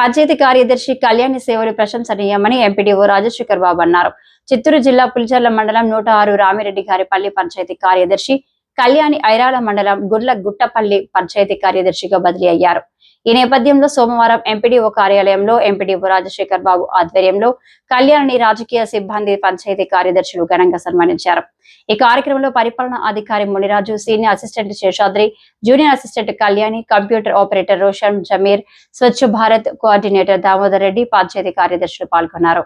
పంచాయతీ కార్యదర్శి కళ్యాణి సేవలు ప్రశంసనీయమని ఎంపీడీఓ రాజశేఖర్ బాబు అన్నారు. చిత్తూరు జిల్లా పులిచర్ల మండలం నూట ఆరు రామిరెడ్డి గారి పల్లి పంచాయతీ కార్యదర్శి కళ్యాణి ఐరాల మండలం గుడ్ల గుట్టపల్లి పంచాయతీ కార్యదర్శిగా బదిలీ అయ్యారు. ఈ నేపథ్యంలో సోమవారం ఎంపీడీఓ కార్యాలయంలో ఎంపీడీఓ రాజశేఖర్ బాబు ఆధ్వర్యంలో కళ్యాణి రాజకీయ సిబ్బంది పంచాయతీ కార్యదర్శులు ఘనంగా సన్మానించారు. ఈ కార్యక్రమంలో పరిపాలనా అధికారి Muniraju senior assistant Seshadri junior assistant Kalyani computer operator Roshan Zameer Swachh Bharat coordinator Damodar Reddy panchayat కార్యదర్శులు పాల్గొన్నారు.